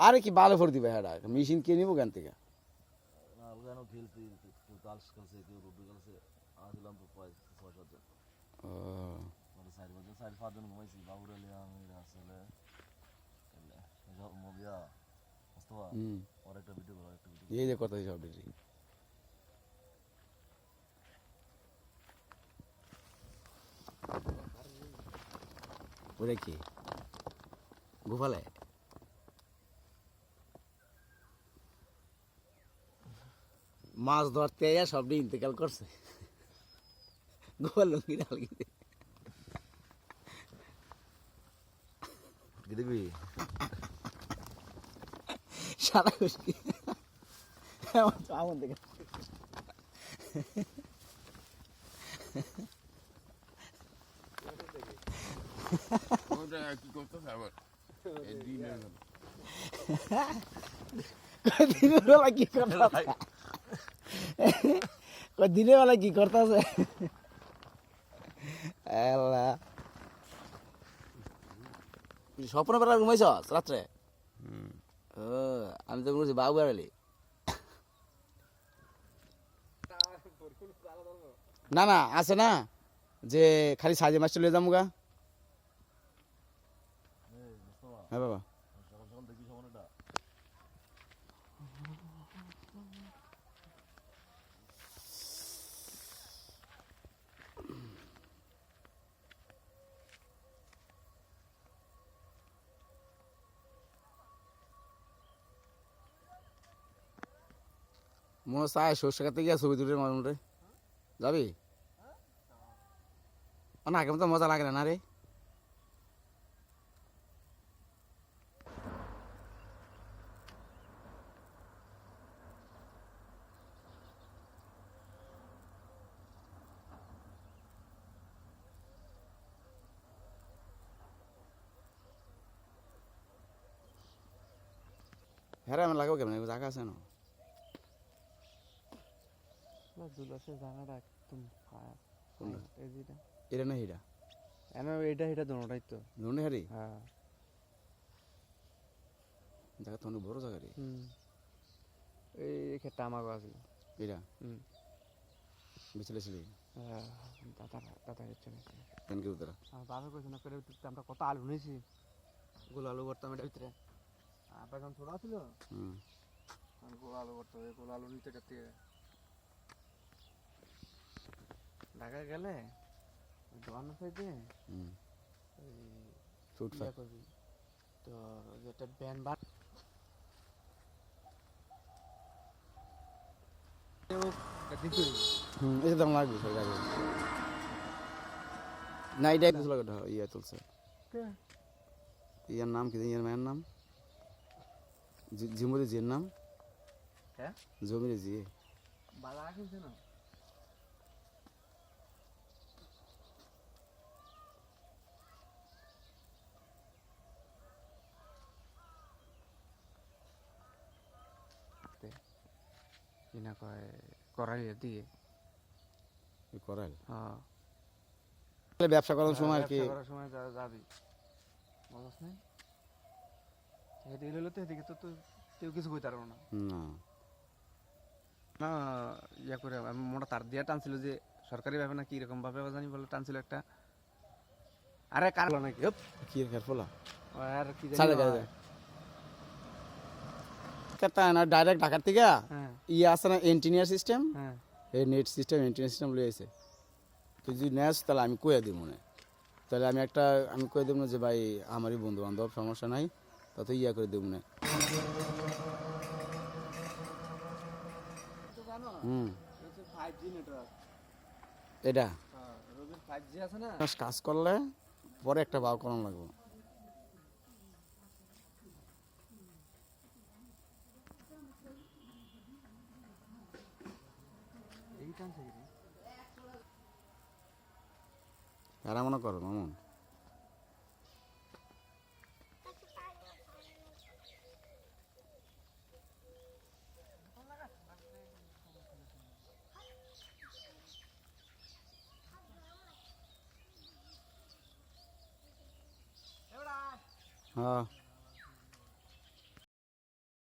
আরে কি ভালো করে দিবে হ্যাঁ মেশিন কে নিবো কেন থেকে না ওখানেও খেলতে কেউ তালস খেলছে কেউ মাছ ধরতে আইয়া সবটি ইন্তেকাল করছে। গোপাল লঙ্গি ডাল খুশকি। এমন দেখে। কি করতেছে আবার? এই দিনের বেলা কি দিনের বেলা কি করতেছে? স্বপ্ন বেলা ঘুমাইছ রাত্রে? আমি তো বলছি বাবু বেড়ালি। না না, আছে না? যে খালি সাজে মাছ চলে যাব গা হ্যাঁ বাবা। মনে চায় সর্ষে কাটতে গিয়ে ছবি তুলে মাঝে মধ্যে। যাবি? না কেমন তো মজা লাগে না, রে। হ্যাঁ আমি লাগাবো কেমন? জায়গা আছে না? একদম ফায়ার এই যেটা এটা না হিটা এনে এটা এটা দোনোটাই তো। ধরুন হারি? হ্যাঁ। জায়গা তো অনেক বড় জায়গা রে। এই ক্ষেতটা আমাকে আসলো এটা হুম। বিচলে ছিলি হ্যাঁ দাদা দাদা হচ্ছে না কেন কেউ তারা বাবা কইছে না করে ভিতরে আমরা কত আলু নিয়েছি। গোল আলু করতাম এটার ভিতরে। আবার যখন ছোট ছিল। হুম। গোল আলু করতাম এই গোল আলু নিতে ঢাকা গেলে দোকান ওই ফ্রুট করবি। তো যেটা ব্যান বার হুম এটা দাম লাগবে গাড়ি না এটা ইয়া তুলছে ইয়ার নাম কি ইয়ার মায়ের নাম? জি- জিমুরি নাম? জমিরে জি বাধা রাখিস না? কিনা কয় করাইলে দিয়ে। করাল হ্যাঁ। ব্যবসা করার সময় আর কি করার সময় যাবি বুঝছ এদিকে হলো তো এদিকে তো কেউ কিছু কইতে পারব না। না। না ইয়া করে আমি মোটা তার দিয়ে টানছিল যে সরকারি ভাবে না কি রকম ভাবে জানি বলে টানছিল একটা। আরে কার নাকি কি ফোলা আর কি জানি হয়। না ডাইরেক্ট ঢাকার থেকে হ্যাঁ। ইয়ে আছে না এন্টিনিয়ার সিস্টেম হ্যাঁ। এই নেট সিস্টেম এন্টিনিয়ার সিস্টেম লইয়েছে তুই যদি নেস তাহলে আমি কয়ে দিব মনে তাহলে আমি একটা আমি কয়ে দেবো যে ভাই আমারই বন্ধু বান্ধব সমস্যা নাই। তত ইয়া করে দেবো না। হুম। এটা? কাজ- করলে পরে একটা ভাও করানো লাগবে এই টানছে কি রে? এরা মনে করো মামুন। হ্যাঁ।